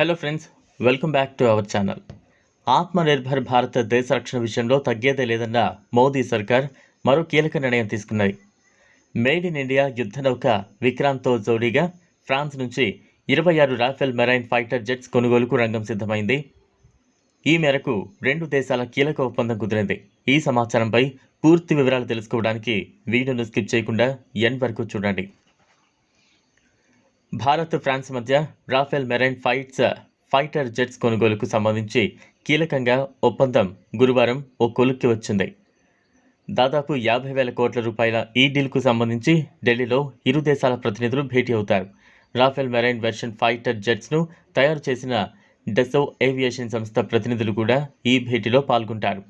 Hello friends welcome back to our channel Atmanirbhar Bharat దేశ రక్షణ విషయంలో తగ్గేదే లేదన్న మోదీ సర్కార్ మరో కీలక నిర్ణయం తీసుకున్నది మేడ్ ఇన్ ఇండియా యుద్ధ నౌక విక్రాంత్తో జోడీగా ఫ్రాన్స్ నుంచి ఇరవై ఆరు రాఫెల్ మెరైన్ ఫైటర్ జెట్స్ కొనుగోలుకు రంగం సిద్ధమైంది. ఈ మేరకు రెండు దేశాల కీలక ఒప్పందం కుదిరింది. ఈ సమాచారంపై పూర్తి వివరాలు తెలుసుకోవడానికి వీడియోను స్కిప్ చేయకుండా ఎన్ వరకు చూడండి. భారత్ ఫ్రాన్స్ మధ్య Rafale Marine fights fighter jets కొనుగోలుకు సంబంధించి కీలకంగా ఒప్పందం గురువారం ఓ కొలుక్కి వచ్చింది. దాదాపు యాభై వేల కోట్ల రూపాయల ఈ డీల్కు సంబంధించి ఢిల్లీలో ఇరు దేశాల ప్రతినిధులు భేటీ అవుతారు. రాఫెల్ మెరైన్ వెర్షన్ ఫైటర్ జెట్స్ను తయారు చేసిన డెసో ఏవియేషన్ సంస్థ ప్రతినిధులు కూడా ఈ భేటీలో పాల్గొంటారు.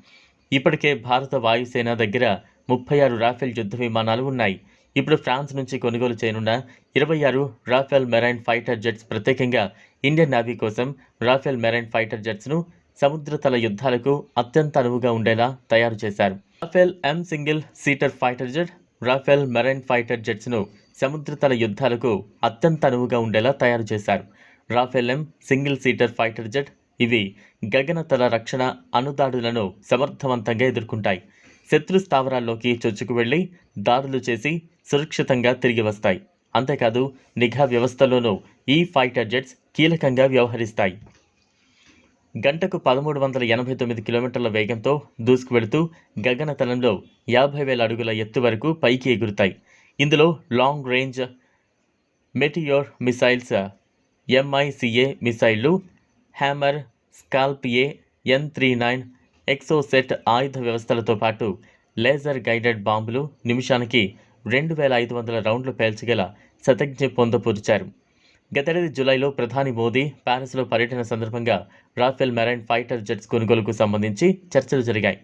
ఇప్పటికే భారత వాయుసేన దగ్గర ముప్పై ఆరు రాఫెల్ యుద్ధ విమానాలు ఉన్నాయి. ఇప్పుడు ఫ్రాన్స్ నుంచి కొనుగోలు చేయనున్న ఇరవై ఆరు రాఫెల్ మెరైన్ ఫైటర్ జెట్స్ ప్రత్యేకంగా ఇండియన్ నేవీ కోసం రాఫెల్ మెరైన్ ఫైటర్ జెట్స్ను సముద్రతల యుద్ధాలకు అత్యంత అనువుగా ఉండేలా తయారు చేశారు. Rafale M single seater fighter jet Rafale Marine fighter జెట్స్ను సముద్రతల యుద్ధాలకు అత్యంత అనువుగా ఉండేలా తయారు చేశారు. Rafale M single seater fighter jet ఇవి గగనతల రక్షణ అనుదాడులను సమర్థవంతంగా ఎదుర్కొంటాయి. శత్రు స్థావరాల్లోకి చొచ్చుకు వెళ్ళి దాడులు చేసి సురక్షితంగా తిరిగి వస్తాయి. అంతేకాదు నిఘా వ్యవస్థలోనూ ఈ ఫైటర్ జెట్స్ కీలకంగా వ్యవహరిస్తాయి. గంటకు పదమూడు వందల ఎనభై తొమ్మిది కిలోమీటర్ల వేగంతో దూసుకు వెళుతూ గగనతలంలో యాభై వేల అడుగుల ఎత్తు వరకు పైకి ఎగురుతాయి. ఇందులో long range Meteor missiles MICA మిసైళ్ళు Hammer SCALP A N three nine Exocet ఆయుధ వ్యవస్థలతో పాటు లేజర్ గైడెడ్ బాంబులు నిమిషానికి రెండు వేల ఐదు వందల రౌండ్లు పేల్చగల శతజ్ఞ పొందపూర్చారు. గతేడాది జూలైలో ప్రధాని మోదీ ప్యారిస్లో పర్యటన సందర్భంగా రాఫెల్ మెరైన్ ఫైటర్ జెట్స్ కొనుగోలుకు సంబంధించి చర్చలు జరిగాయి.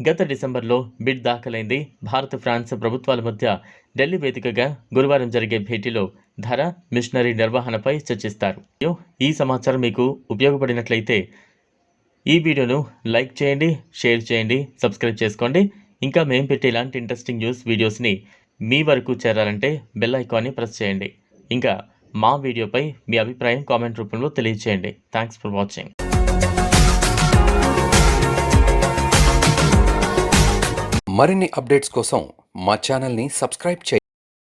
గత డిసెంబర్లో బిడ్ దాఖలైంది. భారత్ ఫ్రాన్స్ ప్రభుత్వాల మధ్య ఢిల్లీ వేదికగా గురువారం జరిగే భేటీలో ధర మిషనరీ నిర్వహణపై చర్చిస్తారు. ఈ సమాచారం మీకు ఉపయోగపడినట్లయితే ఈ వీడియోను లైక్ చేయండి షేర్ చేయండి సబ్స్క్రైబ్ చేసుకోండి. ఇంకా మేము పెట్టే ఇలాంటి ఇంట్రెస్టింగ్ న్యూస్ వీడియోస్ని మీ వరకు చేరాలంటే బెల్ ఐకాన్ని ప్రెస్ చేయండి. ఇంకా మా వీడియోపై మీ అభిప్రాయం కామెంట్ రూపంలో తెలియజేయండి థ్యాంక్స్ ఫర్ వాచింగ్ మరిన్ని అప్డేట్స్ కోసం మా ఛానల్ని సబ్స్క్రైబ్ చేయండి.